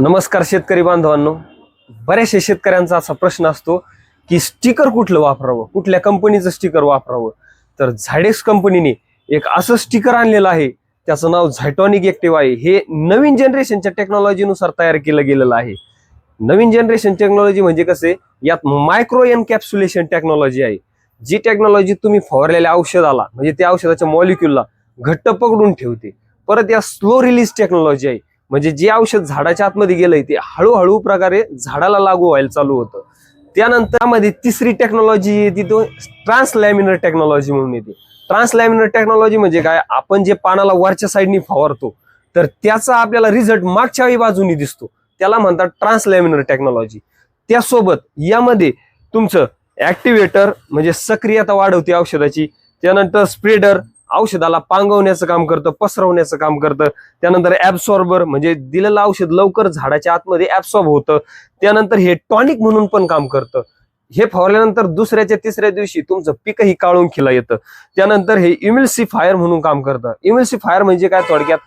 नमस्कार शेतकरी बांधवांनो. बऱ्याचशा शेतकऱ्यांचा असा प्रश्न असतो की स्टिकर कुठलं वापरावं? कुठल्या कंपनीचं स्टिकर वापरावं? तर झायडेक्स कंपनीने एक असं स्टिकर आणलेलं आहे त्याचं नाव झायटॉनिक एक्टिव्ह आहे. हे नवीन जनरेशनच्या टेक्नॉलॉजीनुसार तयार केलं गेलेलं आहे. नवीन जनरेशन टेक्नॉलॉजी म्हणजे कसे? यात मायक्रो एनकॅप्सुलेशन टेक्नॉलॉजी आहे. जी टेक्नॉलॉजी तुम्ही फवारलेल्या औषधाला म्हणजे त्या औषधाच्या मॉलिक्युलला घट्ट पकडून ठेवते. परत या स्लो रिलीज टेक्नॉलॉजी आहे. म्हणजे जे औषध झाडाच्या आतमध्ये गेलंय ते हळूहळू प्रकारे झाडाला लागू व्हायला चालू होतं. त्यानंतर त्यामध्ये तिसरी टेक्नॉलॉजी येते तो ट्रान्सलॅमिनर टेक्नॉलॉजी म्हणून येते. ट्रान्सलॅमिनर टेक्नॉलॉजी म्हणजे काय? आपण जे पानाला वरच्या साईडनी फवारतो तर त्याचा आपल्याला रिझल्ट मागच्याही बाजूनी दिसतो. त्याला म्हणतात ट्रान्सलॅमिनर टेक्नॉलॉजी त्यासोबत यामध्ये तुमचं ऍक्टिव्हेटर म्हणजे सक्रियता वाढवते औषधाची. त्यानंतर स्प्रेडर औषधाला पांगवण्याचं काम करतं पसरवण्याचं काम करतं. त्यानंतर ऍब्सॉर्बर म्हणजे दिलेलं औषध लवकर झाडाच्या आतमध्ये ऍब्सॉर्ब होतं. त्यानंतर हे टॉनिक म्हणून पण काम करतं. हे फवारल्यानंतर दुसऱ्याच्या तिसऱ्या दिवशी तुमचं पीकही काळून खिला येतं. त्यानंतर हे इम्युल्सिफायर म्हणून काम करतं. इम्युल्सिफायर म्हणजे काय थोडक्यात?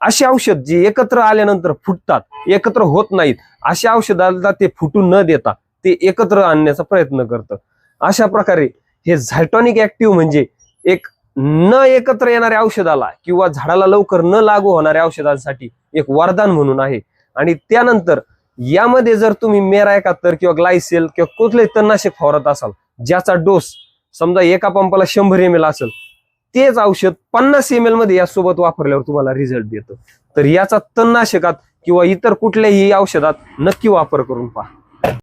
असे औषध जे एकत्र आल्यानंतर फुटतात एकत्र होत नाहीत अशा औषधाला ते फुटून न देता ते एकत्र आणण्याचा प्रयत्न करतं. अशा प्रकारे हे झायटॉनिक ऍक्टिव्ह म्हणजे एक न एकत्र येणाऱ्या औषधाला किंवा झाडाला लवकर न लागू होणाऱ्या औषधांसाठी एक वरदान म्हणून आहे. आणि त्यानंतर यामध्ये जर तुम्ही मेरा एकाहत्तर किंवा ग्लायसेल किंवा कुठलेही तणनाशक फवारत असाल ज्याचा डोस समजा एका पंपाला शंभर एम एल असेल तेच औषध पन्नास एम एलमध्ये यासोबत वापरल्यावर तुम्हाला रिझल्ट देतो. तर याचा तणनाशकात किंवा इतर कुठल्याही औषधात नक्की वापर करून पहा.